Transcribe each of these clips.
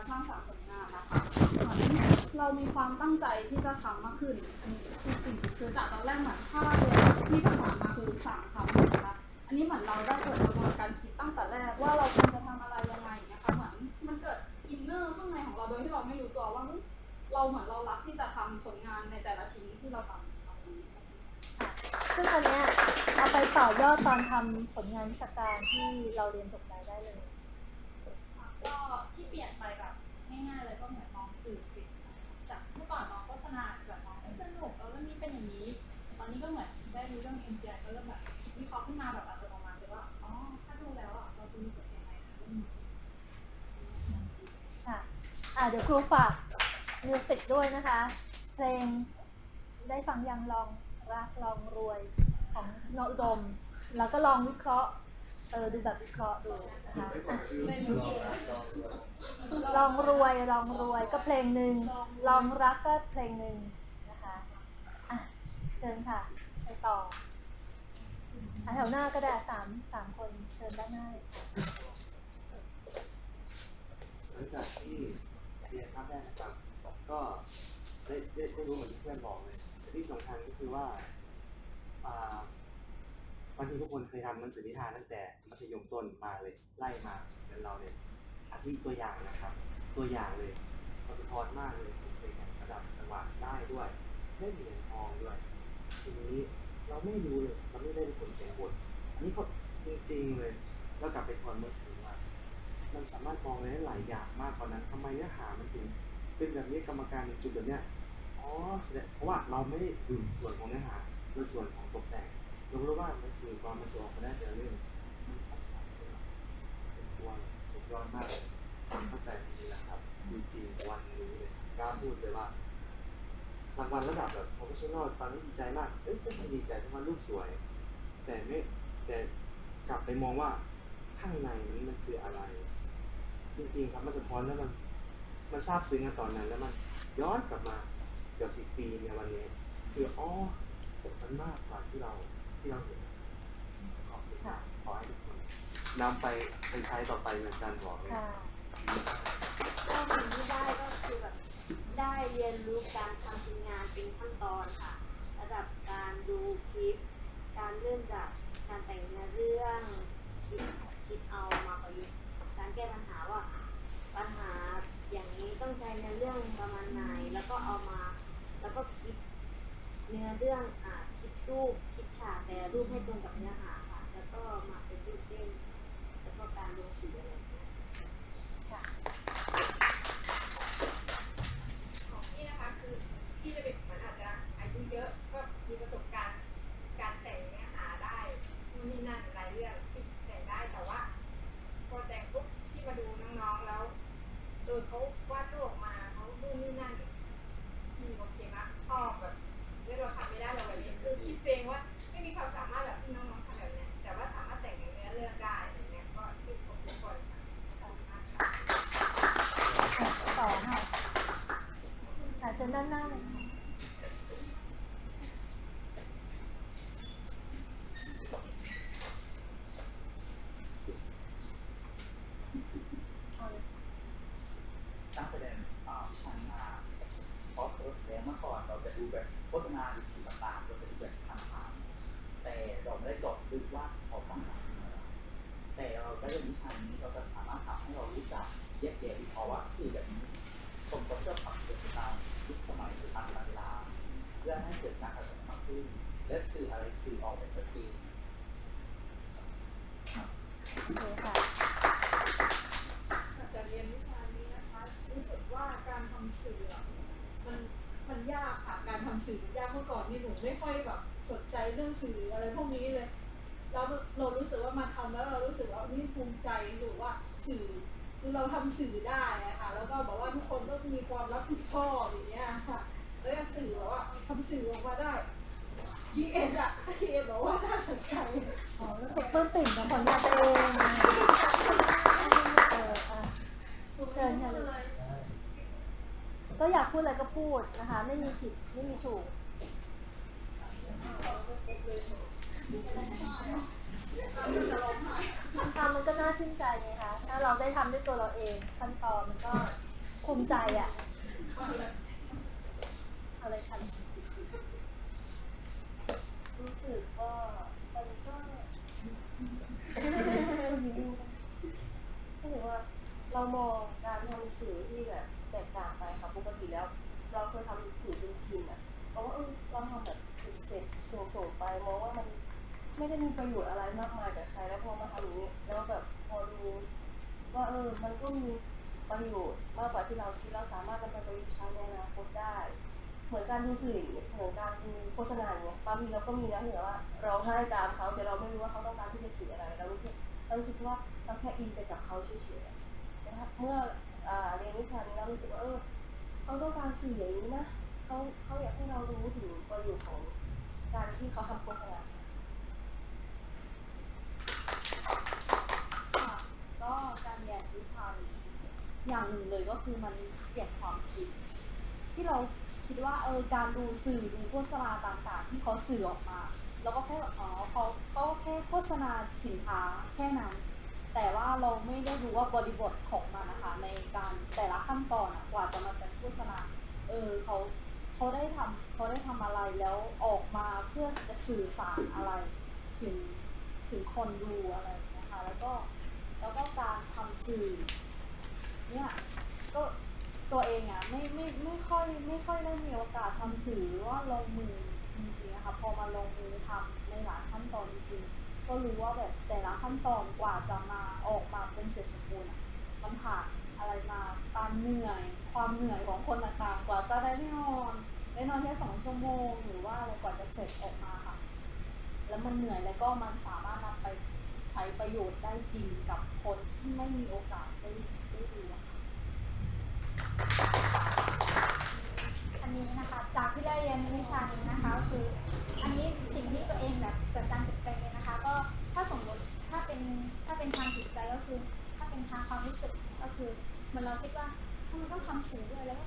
การสร้างสรรค์ผลงานนะคะเหมือนเรามีความตั้งใจที่จะทำมากขึ้นอันนี้คือสิ่งคือจากตอนแรกเหมือนถ้าเรียนที่ผ่านมาคือสั่งทำนะคะอันนี้เหมือนเราได้เกิดกระบวนการคิดตั้งแต่แรกว่าเราควรจะทำอะไรยังไงอย่างเงี้ยค่ะเหมือนมันเกิดอินเนอร์ข้างในของเราโดยที่เราไม่รู้ตัวว่าเฮ้ยเราเหมือนเรารักที่จะทำผลงานในแต่ละชิ้นที่เราทำค่ะซึ่งอันเนี้ยเอาไปต่อยอดตอนทำผลงานวิชาการที่เราเรียนจบไปได้เลย ก็ที่เปลี่ยนไปแบบง่ายๆเลยก็เหมือนมองสื่อสิจากเมื่อก่อนมองโฆษณาแบบมองสนุกแล้วเรื่องนี้เป็นอย่างนี้ ตอนนี้ก็เหมือนได้รู้เรื่อง MCI ก็เริ่มแบบวิเคราะห์ขึ้นมาแบบอัตโนมัติเลยว่าอ๋อถ้าดูแล้วอะเราจะรู้สึกยังไงกับเรื่องนี้ค่ะอ่าเดี๋ยวครูฝากมิวสิกด้วยนะคะ เพลงได้ฟังยังลองรักลองรวยของโนอุดม แล้วก็ลองวิเคราะห์ เออดูแบบวิเคราะห์ดูนะคะลองรวยลองรวยก็เพลงหนึ่งลองรักก็เพลงหนึ่งนะคะอะเชิญค่ะไปต่ออแถวหน้าก็ได้สามสามคนเชิญด้านหน้าเลยค่ะหลังจากที่เรียนคาบแรกนะครับก็ได้ได้ได้รู้เหมือนที่เพื่อนบอกเลยที่สำคัญก็คือว่าอ่าบางทีทุกคนเคยทำหนังสือนิทานตั้งแต่ ธยมต้นมาเลยไล่มาเหมือนเราเนี่ยอาทิตัวอย่างนะครับ ตัวอย่างเลยมันสะท้อนมากเลยผมเคยแข่งระดับจังหวัดได้ด้วยได้เหรียญทองด้วยทีนี้เราไม่รู้เลยเราไม่ได้เป็นคนเขียนบทอันนี้เขาจริง ๆเลยแล้วกลับไปทวนเมื่อคืนว่ามันสามารถมองได้หลายอย่างมากกว่านั้นทำไมเนื้อหามันถึงเป็นแบบนี้กรรมการในจุดแบบเนี้ยอ๋อแสดงเพราะว่าเราไม่ได้ดูส่วนของเนื้อหาโดยส่วนของตกแต่งเรารู้ว่ามันสื่อความมันจะออกมาได้แต่ละเรื่องมันภาษาเป็นตัวสุด ยอดมากเลยความเข้าใจตรงนี้แหละครับจริงๆวันนี้เลยกล้าพูดเลยว่ารางวัลระดับแบบ professional ตอนนี้ดีใจมากเอ้ยก็ดีใจที่ว่าลูกสวย แต่ไม่แต่กลับไปมองว่าข้างในนี้มันคืออะไร จริงๆครับมันสะท้อนแล้วมันมันซาบซึ้งกันตอนนั้นแล้วมันย้อนกลับมาเกือบสิบปีในวันนี้ คืออ๋อมันมากกว่าที่เราที่เราเห็นขอบคุณมากขอให้ทุกคน นำไปไปใช้ต่อไปเหมือนกันบอกเลยค่ะก็สิ่งที่ได้ก็คือแบบได้เรียนรู้การทำชิ้นงานเป็นขั้นตอนค่ะ ระดับการดูคลิป การเริ่มจากการแต่งเนื้อเรื่องคิดคิดเอามาประยุกต์การแก้ปัญหาว่าปัญหาอย่างนี้ต้องใช้เนื้อเรื่องประมาณไหนแล้วก็เอามา แล้วก็คิดเนื้อเรื่องอ่าคิดรูปคิดฉากแต่รูปให้ตรงกับเนื้อหาค่ะ แล้วก็มาเป็นรูปเล่น ของพี่นะคะคือพี่จะเป็นเหมือนอาจจะอายุเยอะก็มีประสบการณ์การแต่งเนื้อหาได้นู่นนี่นั่นหลายเรื่องที่แต่งได้แต่ว่าพอแต่งปุ๊บพี่มาดูน้องๆแล้ว โดยเขา ชิญด้านหน้าเลยตั้งประเด็นอ่าวิชามาเพราะเออแล้วเมื่อก่อนเราจะดูแบบโฆษณาหรือสื่อต่างๆเราจะดูแบบผ่านๆแต่เราไม่ได้เจาะลึกว่าเขาต้องการสิ่งอะไรแต่เราได้เรียนวิชานี้เราจะสามารถทำให้เรารู้จักแยกแยะ เลือให้เกิดการพัฒนามากขึ้น และสื่ออะไรสื่อออกแบบชัดเจนโอเคค่ะอาจะเรียนวิชานี้นะคะรู้สึกว่าการทำสื่อมันมันยากค่ะการทำสื่อยากเมื่อก่อนนี่หนูไม่ค่อยแบบสนใจเรื่องสื่ออะไรพวกนี้เลยแล้วเรารู้สึกว่ามาทำแล้วเรารู้สึกว่านี่ภูมิใจหรือว่าสื่อคือเราทำสื่อได้ะค่ะแล้วก็บอกว่าทุกคนก็มีความรับผิดชอบอย่างเงี้ยค่ะ แล้วก็สื่อแบบว่าทำสื่อออกมาได้ทีเอ็นอะทีเอ็นบอกว่าน่าสนใจอ๋อรู้สึกปลื้มปิ่มกับผลงานตัวเองเอออะเชิญค่ะลูกก็อยากพูดอะไรก็พูดนะคะ ไม่มีผิดไม่มีถูก ทำมันก็น่าชื่นใจไงคะ ถ้าเราได้ทำด้วยตัวเราเองขั้นตอนมันก็ภูมิใจอะอะไรคัน รู้สึกว่ามันก็ก็ถือว่าเรามองการทำสื่อที่แบบแตกต่างไปค่ะปกติแล้ว เราเคยทำสื่อเป็น ชินอะเพราะว่าเออเราทำแบบเสร็จส่งส่งไปมองว่ามันไม่ได้มีประโยชน์อะไรมากมายกับใครแล้วพอมาทำอย่างนี้แล้วแบบพอดูว่าเออมันก็มีประโยชน์มากกว่าที่เราคิดเราสามารถนำไปประยุกต์ใช้ในอนาคตได้ เหมือนการดูสื่อเหมือนการดูโฆษณาเงี้ยบางทีเราก็มีนะที่แบบว่า เราให้ตามเขาแต่เราไม่รู้ว่าเขาต้องการที่จะสื่ออะไรเรารู้แค่เรารู้สึกว่าเราแค่อินไปกับเขาเฉยๆแต่เมื่อเรียนวิชานี้เรารู้สึกว่าเออเขาต้องการสื่ออย่างนี้นะ เขาเขาอยากให้เรารู้ถึงประโยชน์ของการที่เขาทำโฆษณาค่ะก็การเรียนวิชานี้อย่างหนึ่งเลยก็คือมันเปลี่ยนความคิด ที่เราคิดว่าเออการดูสื่อดูโฆษณาต่างๆ ที่เขาสื่อออกมาแล้วก็แค่แบบอ๋อเขาก็แค่โฆษณาสินค้าแค่นั้น แต่ว่าเราไม่ได้รู้ว่าบริบทของมันนะคะในการแต่ละขั้นตอนกว่าจะมาเป็นโฆษณาเออเขา เขาได้ทำเขาได้ทำอะไรแล้วออกมาเพื่อจะสื่อสารอะไร ถึงถึงคนดูอะไรอย่างเงี้ยค่ะแล้วก็แล้วก็การทำสื่อเนี่ยก็ตัวเองอะไม่ไม่ไม่ค่อยไม่ค่อยได้มีโอกาสทำสื่อหรือว่าลงมือจริงๆนะคะพอมาลงมือทำในหลายขั้นตอนจริงก็รู้ว่าแบบแต่ละขั้นตอนกว่าจะมาออกมาเป็นเสร็จสมบูรณ์มันผ่านอะไรมาการเหนื่อย ความเหนื่อยของคนต่างๆ กว่าจะได้นอน ได้นอนแค่สองชั่วโมงหรือว่าอะไรกว่าจะเสร็จออกมาค่ะ แล้วมันเหนื่อยแล้วก็มันสามารถนำไปใช้ประโยชน์ได้จริงกับคนที่ไม่มีโอกาสได้ได้ดูอะค่ะอันนี้นะคะ จากที่ได้เรียนวิชานี้นะคะคืออันนี้สิ่งที่ตัวเองแบบเกิดการเปลี่ยนแปลงเองนะคะ ก็ถ้าสมมติถ้าเป็นถ้าเป็นทางจิตใจก็คือ ถ้าเป็นทางความรู้สึกก็คือเหมันเราคิดว่าถ้ามันต้องทำสื่อด้วยแล้วก็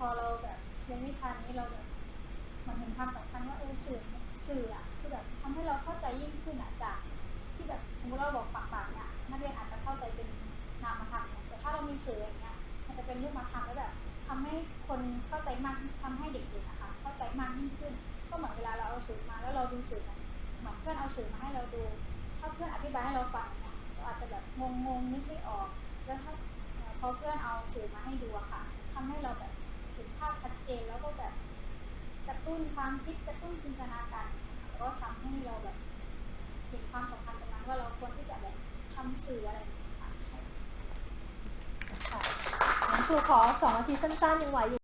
พอเราแบบเรียนวิชานี้เราแบบมันเห็นความสำคัญว่าเออสื่อเนี่ยสื่ออะคือแบบทำให้เราเข้าใจยิ่งขึ้นอะจากที่แบบสมมติเราบอกปากๆเนี่ยนักเรียนอาจจะเข้าใจเป็นนามธรรมแต่ถ้าเรามีสื่ออย่างเงี้ย มันจะเป็นรูปธรรมแล้วแบบทำให้คนเข้าใจมากทำให้เด็กๆอะค่ะเข้าใจมากยิ่งขึ้น ก็เหมือนเวลาเราเอาสื่อมาแล้วเราดูสื่อเหมือนเพื่อนเอาสื่อมาให้เราดู ถ้าเพื่อนอธิบายให้เราฟังเนี่ยเราอาจจะแบบงงๆนึกไม่ออก แล้วถ้าพอเพื่อนเอาสื่อมาให้ดูอะค่ะทำให้เราแบบเห็นภาพชัดเจนแล้วก็แบบกระ ตุ้นความคิดกระตุ้นจินตนาการแล้วก็ทำให้เราแบบเห็นความสำคัญตรงนั้นว่าเราควรที่จะแบบทำสื่ออะไรค่ะค่ะงั้นครูขอสองนาทีสั้นๆยังไหวอยู่